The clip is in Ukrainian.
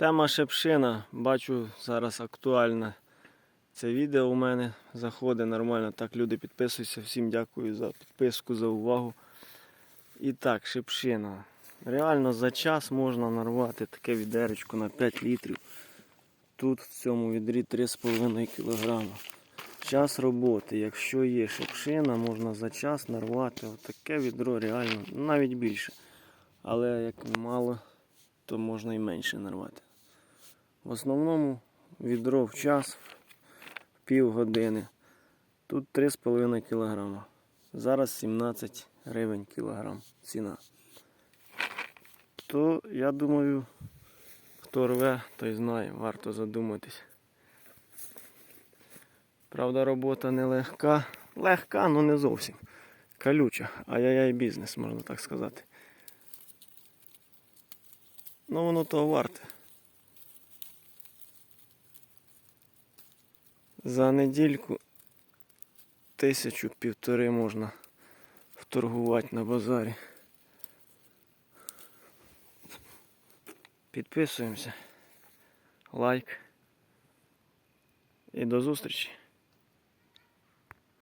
Тема шепшина. Бачу зараз актуальне це відео у мене. Заходить нормально. Так, люди підписуються. Всім дякую за підписку, за увагу. І так, шепшина. Реально за час можна нарвати таке відеречко на 5 літрів. Тут в цьому відрі 3,5 кг. Час роботи. Якщо є шепшина, можна за час нарвати таке відро реально, навіть більше. Але як мало, то можна і менше нарвати. В основному відро в час, пів години. Тут 3,5 кг. Зараз 17 гривень кілограм ціна. То я думаю, хто рве, той знає, варто задуматись. Правда, робота нелегка. Легка, Легка, але не зовсім. Колюча. Ай-яй-яй бізнес, можна так сказати. Ну воно того варте. За недільку тисячу півтори можна вторгувати на базарі. Підписуємося. Лайк. І до зустрічі.